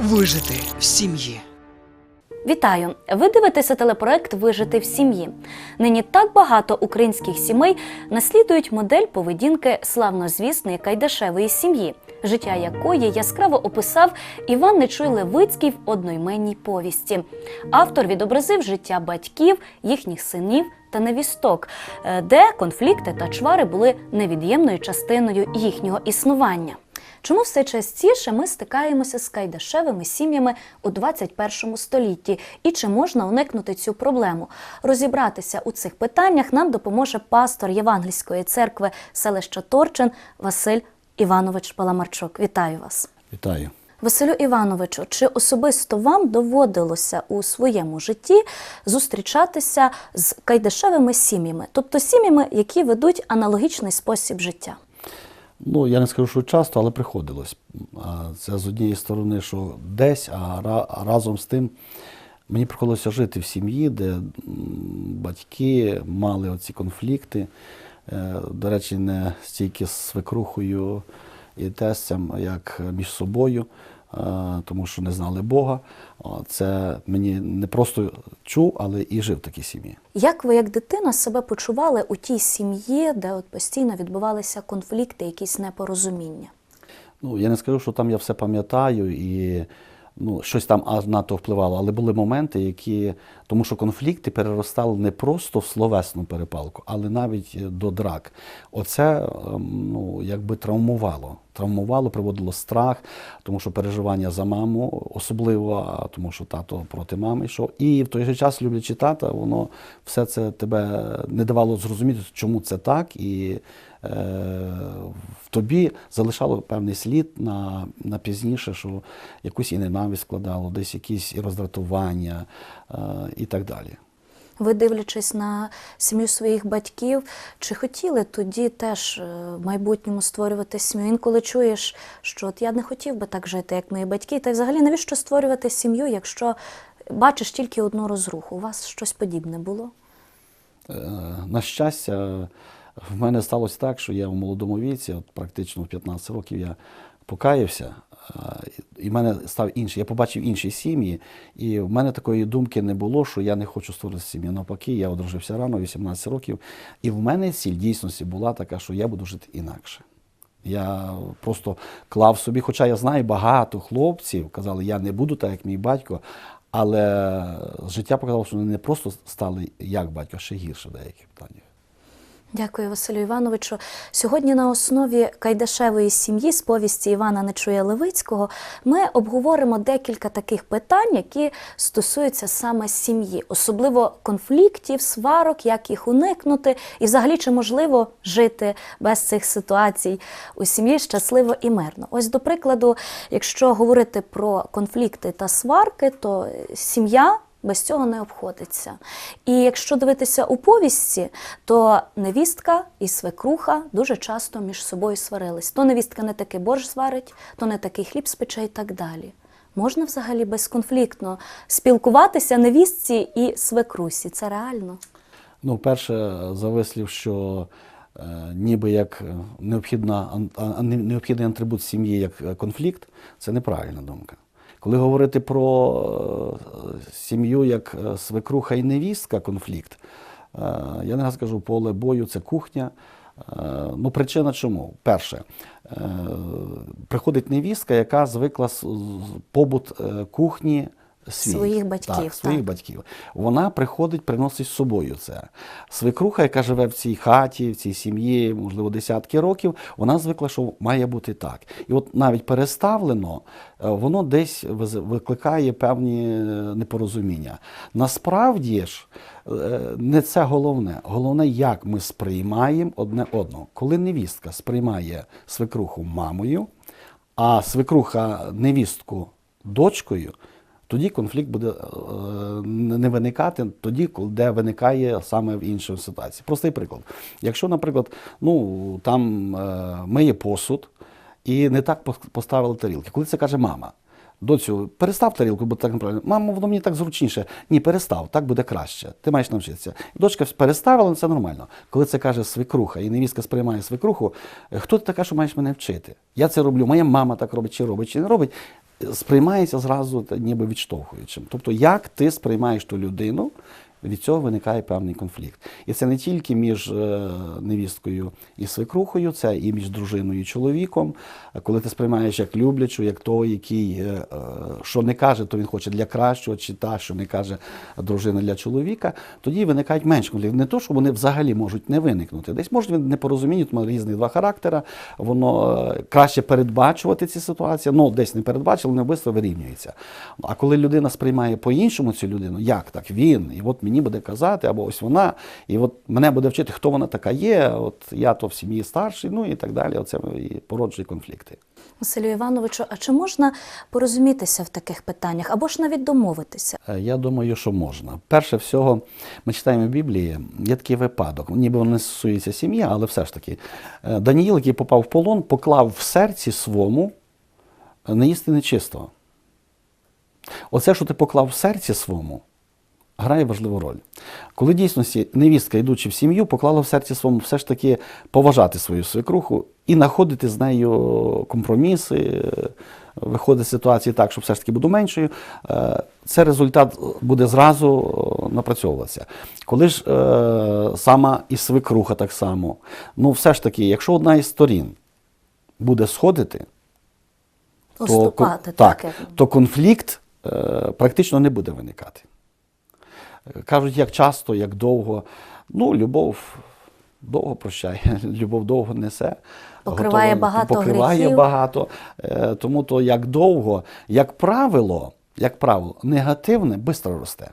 Вижити в сім'ї. Вітаю! Ви дивитеся телепроект Вижити в сім'ї. Нині так багато українських сімей наслідують модель поведінки славнозвісної кайдашевої сім'ї, життя якої яскраво описав Іван Нечуй Левицький в одноіменній повісті. Автор відобразив життя батьків, їхніх синів та невісток, е, де конфлікти та чвари були невід'ємною частиною їхнього існування. Чому все частіше ми стикаємося з кайдашевими сім'ями у 21 столітті? І чи можна уникнути цю проблему? Розібратися у цих питаннях нам допоможе пастор Євангельської церкви селища Торчин Василь Іванович Паламарчук. Вітаю вас. Вітаю. Василю Івановичу, чи особисто вам доводилося у своєму житті зустрічатися з кайдашевими сім'ями, тобто сім'ями, які ведуть аналогічний спосіб життя? Ну, я не скажу, що часто, але приходилось. Це з однієї сторони, що десь, а разом з тим мені приходилося жити в сім'ї, де батьки мали оці конфлікти. Е, До речі, не стільки з свекрухою і тестям, як між собою, тому що не знали Бога. Це мені не просто чув, але і жив в такій сім'ї. Як ви, як дитина, себе почували у тій сім'ї, де от постійно відбувалися конфлікти, якісь непорозуміння? Ну, я не скажу, що там я все пам'ятаю і ну, щось там надто впливало, але були моменти, які. Тому що конфлікти переростали не просто в словесну перепалку, але навіть е, до драк. Оце ем, ну, якби травмувало. Травмувало, приводило страх, тому що переживання за маму особливо, тому що тато проти мами йшов. І в той же час, люблячи тата, воно все це тебе не давало зрозуміти, чому це так. І е, в тобі залишало певний слід на, на пізніше, що якусь і ненависть складало, десь якісь і роздратування е, і так далі. Ви, дивлячись на сім'ю своїх батьків, чи хотіли тоді теж е, в майбутньому створювати сім'ю? Інколи чуєш, що от я не хотів би так жити, як мої батьки. Та й взагалі навіщо створювати сім'ю, якщо бачиш тільки одну розруху? У вас щось подібне було? Е, На щастя, в мене сталося так, що я в молодому віці, от практично в 15 років я покаявся, і в мене став інший. Я побачив інші сім'ї, і в мене такої думки не було, що я не хочу створити сім'ю. Навпаки, я одружився рано, 18 років, і в мене ціль дійсності була така, що я буду жити інакше. Я просто клав собі, хоча я знаю багато хлопців, казали, я не буду так, як мій батько, але життя показало, що вони не просто стали як батько, а ще гірше в деяких питаннях. Дякую, Василю Івановичу. Сьогодні на основі Кайдашевої сім'ї з повісті Івана Нечуя Левицького ми обговоримо декілька таких питань, які стосуються саме сім'ї, особливо конфліктів, сварок, як їх уникнути, і взагалі чи можливо жити без цих ситуацій у сім'ї щасливо і мирно. Ось до прикладу, якщо говорити про конфлікти та сварки, то сім'я без цього не обходиться. І якщо дивитися у повісті, то невістка і свекруха дуже часто між собою сварились. То невістка не такий борщ сварить, то не такий хліб спече і так далі. Можна взагалі безконфліктно спілкуватися невістці і свекрусі. Це реально. Ну, перше, завислів, що е, ніби як необхідна, а- необхідний атрибут сім'ї як е, конфлікт, це неправильна думка. Коли говорити про е, сім'ю як е, свекруха і невістка, конфлікт, е, я не скажу, кажу, поле бою це кухня. Ну, причина чому? Перше, приходить невістка, яка звикла побут кухні свій. Своїх батьків, Так, своїх так. батьків. Вона приходить, приносить з собою це. Свекруха, яка живе в цій хаті, в цій сім'ї, можливо, десятки років, вона звикла, що має бути так. І от навіть переставлено, е, воно десь викликає певні е, непорозуміння. Насправді ж, е, не це головне. Головне, як ми сприймаємо одне одного. Коли невістка сприймає свекруху мамою, а свекруха невістку дочкою, Тоді конфлікт буде е, не виникати тоді, де виникає саме в іншій ситуації. Простий приклад. Якщо, наприклад, ну там е, миє посуд і не так поставили тарілки, коли це каже мама. Доцю, перестав тарілку, бо так неправильно. Мамо, воно мені так зручніше. Ні, перестав, так буде краще. Ти маєш навчитися. Дочка переставила, це нормально. Коли це каже свекруха, і невістка сприймає свекруху, «Е, хто ти така, що маєш мене вчити? Я це роблю, моя мама так робить, чи робить, чи не робить. Сприймається зразу ніби відштовхуючим. Тобто, як ти сприймаєш ту людину, від цього виникає певний конфлікт. І це не тільки між е, невісткою і свекрухою, це і між дружиною і чоловіком. Коли ти сприймаєш як люблячу, як той, який е, е, що не каже, то він хоче для кращого, чи та, що не каже дружина для чоловіка, тоді виникають менш конфліктів. Не то, що вони взагалі можуть не виникнути. Десь можуть не непорозуміння, тому різних два характера. Воно краще передбачувати ці ситуації. Ну, десь не передбачили, не швидко вирівнюється. А коли людина сприймає по-іншому цю людину, як так? Він, і от мені буде казати, або ось вона, і от мене буде вчити, хто вона така є, от я то в сім'ї старший, ну і так далі. Оце і породжує конфлікти. Василю Івановичу, а чи можна порозумітися в таких питаннях або ж навіть домовитися? Е, Я думаю, що можна. Перше всього, ми читаємо в Біблії, є такий випадок, ніби не стосується сім'ї, але все ж таки. Е, Даніїл, який попав в полон, поклав в серці своєму е, не їсти нечистого. Оце, що ти поклав в серці своєму, грає важливу роль. Коли дійсності невістка, йдучи в сім'ю, поклала в серці своєму все ж таки поважати свою свекруху і знаходити з нею компроміси, е, виходить з ситуації так, що все ж таки буду меншою, е, це результат буде зразу е, напрацьовуватися. Коли ж сама і свекруха так само, ну все ж таки, якщо одна із сторін буде сходити, то, так, так, то конфлікт практично не буде виникати. Е, Кажуть, як часто, як довго. Ну, любов довго прощає, любов довго несе. Покриває багато покриває гріхів. багато. Е, Тому то як довго, як правило, як правило, негативне швидко росте.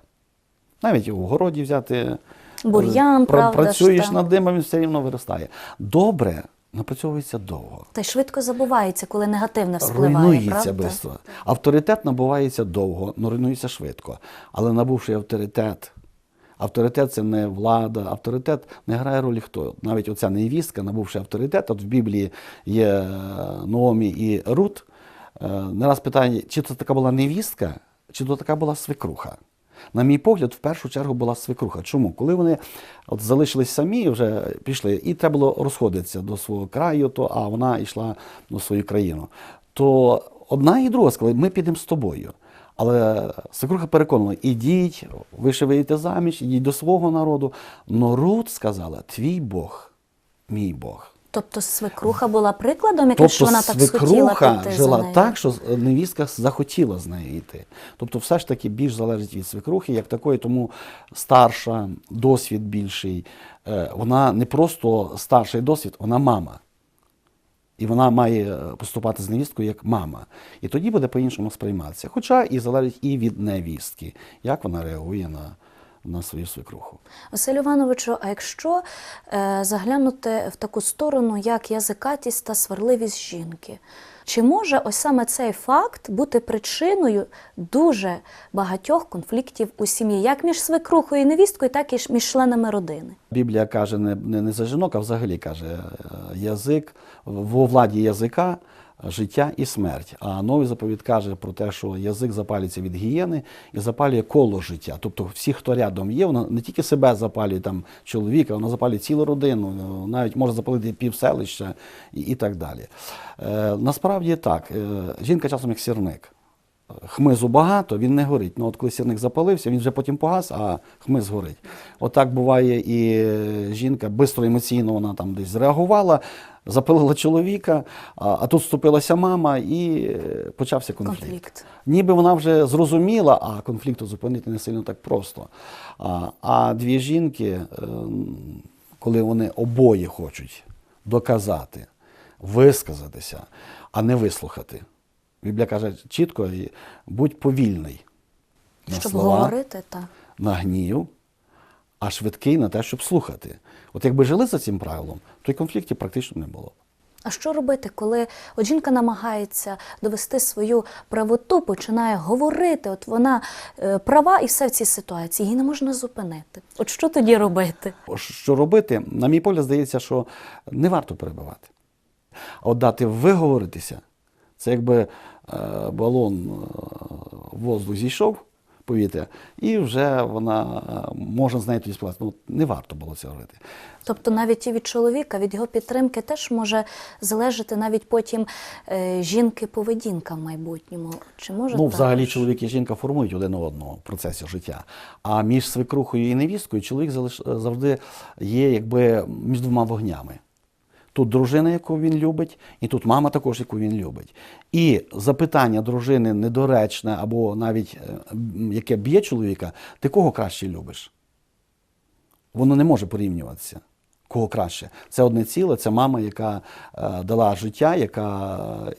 Навіть в городі взяти. Бур'ян, Пра- правда Працюєш над ним, він все рівно виростає. Добре напрацьовується довго. Та й швидко забувається, коли негативне вспливає. Руйнується швидко. Авторитет набувається довго, але руйнується швидко. Але набувши авторитет, авторитет це не влада, авторитет не грає ролі хто. Навіть оця невістка, набувши авторитет, от в Біблії є е, Наомі і Рут. е, Не раз питання, чи це така була невістка, чи то така була свекруха. На мій погляд, в першу чергу була свекруха. Чому? Коли вони от залишились самі, вже пішли, і треба було розходитися до свого краю, то, а вона йшла на свою країну. То одна і друга сказали, ми підемо з тобою. Але свекруха переконала, ідіть, ви ще вийдете заміж, ідіть до свого народу. Но Рут сказала, твій Бог, мій Бог. Тобто свекруха була прикладом, якщо Тобто вона так схотіла свекруха піти жила за нею. так, що невістка захотіла з нею йти. Тобто, все ж таки більш залежить від свекрухи, як такої, тому старша, досвід більший. Е, Вона не просто старший досвід, вона мама. І вона має е, поступати з невісткою як мама. І тоді буде по-іншому сприйматися. Хоча і залежить і від невістки, як вона реагує на, на свою свекруху. Василю Івановичу, а якщо е, заглянути в таку сторону, як язикатість та сварливість жінки, чи може ось саме цей факт бути причиною дуже багатьох конфліктів у сім'ї, як між свекрухою і невісткою, так і між членами родини? Біблія каже не, не, не за жінок, а взагалі каже е, язик, во владі язика життя і смерть. А новий заповідь каже про те, що язик запалюється від гієни і запалює коло життя. Тобто всі, хто рядом є, вона не тільки себе запалює там чоловіка, вона запалює цілу родину, е, навіть може запалити півселища і, і так далі. Е, насправді так, е, жінка часом як сірник. Хмизу багато, він не горить. Ну от коли сірник запалився, він вже потім погас, а хмиз горить. Отак буває і е, жінка швидко емоційно вона там десь зреагувала, запалила чоловіка, а, а тут вступилася мама і е, почався конфлікт. Конфлікт. Ніби вона вже зрозуміла, а конфлікту зупинити не сильно так просто. А, а дві жінки, ем, коли вони обоє хочуть доказати, висказатися, а не вислухати. Біблія каже чітко, будь повільний на Щоб слова, говорити, так. на гнів, а швидкий на те, щоб слухати. От якби жили за цим правилом, то й конфліктів практично не було. А що робити, коли от жінка намагається довести свою правоту, починає говорити, от вона е, права і все в цій ситуації, її не можна зупинити. От що тоді робити? Що робити? На мій погляд, здається, що не варто перебивати. А От дати виговоритися, це якби балон е, в воздух зійшов, повітря, і вже вона е, може з нею тоді спілкуватися. Ну, не варто було це робити. Тобто навіть і від чоловіка, від його підтримки теж може залежати навіть потім е, жінки поведінка в майбутньому. Чи може Ну, так? взагалі, чоловік і жінка формують один одного в процесі життя. А між свекрухою і невісткою чоловік залиш- завжди є якби між двома вогнями. Тут дружина, яку він любить, і тут мама також, яку він любить. І запитання дружини недоречне або навіть е, яке б'є чоловіка, ти кого краще любиш? Воно не може порівнюватися. Кого краще. Це одне ціле, це мама, яка е, дала життя, яка, е,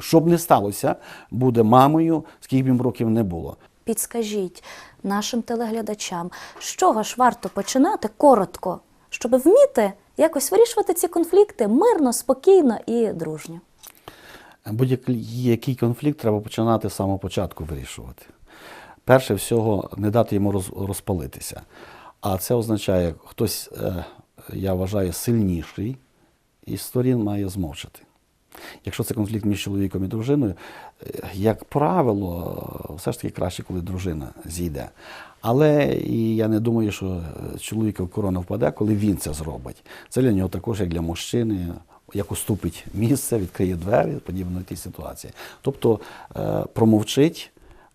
щоб не сталося, буде мамою, скільки б їм років не було. Підскажіть нашим телеглядачам, з чого ж варто починати коротко, щоб вміти якось вирішувати ці конфлікти мирно, спокійно і дружньо. Будь-який конфлікт треба починати з самого початку вирішувати. Перше всього, не дати йому розпалитися. А це означає, хтось, е, я вважаю, сильніший із сторін має змовчати. Якщо це конфлікт між чоловіком і дружиною, е, як правило, все ж таки краще, коли дружина зійде. Але і я не думаю, що е, чоловіка корона впаде, коли він це зробить. Це для нього також, як для мужчини, як уступить місце, відкриє двері, подібно в тій ситуації. Тобто е, промовчить,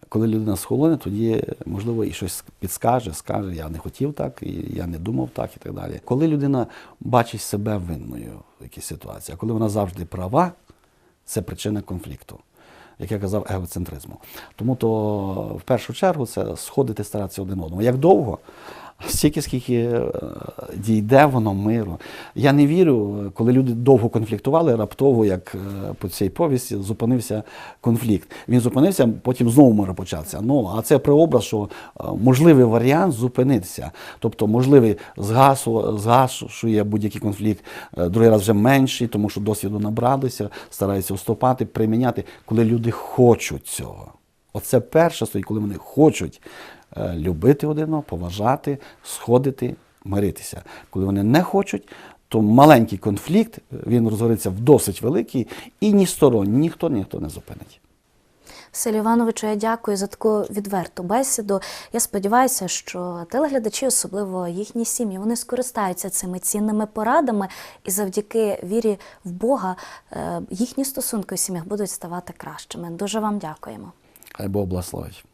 коли людина схолоне, тоді, можливо, і щось підскаже, скаже, я не хотів так, і я не думав так, і так далі. Коли людина бачить себе винною в якійсь ситуації, а коли вона завжди права, це причина конфлікту, як я казав, егоцентризму. Тому то в першу чергу це сходити, старатися один одному. Як довго? Стільки, скільки е, дійде воно миру. Я не вірю, коли люди довго конфліктували, раптово, як е, по цій повісті, зупинився конфлікт. Він зупинився, потім знову може початися. Ну, а це прообраз, що е, можливий варіант зупинитися. Тобто, можливий згасу, згашує будь-який конфлікт, другий раз вже менший, тому що досвіду набралися, стараються уступати, приміняти, коли люди хочуть цього. Оце перше стоїть, коли вони хочуть любити один одного, поважати, сходити, миритися. Коли вони не хочуть, то маленький конфлікт е, він розгориться в досить великий, і ні сторон, ніхто ніхто не зупинить. Василю Івановичу, я дякую за таку відверту бесіду. Я сподіваюся, що телеглядачі, особливо їхні сім'ї, вони скористаються цими цінними порадами, і завдяки вірі в Бога е, їхні стосунки у сім'ях будуть ставати кращими. Дуже вам дякуємо. Хай Бог благословить.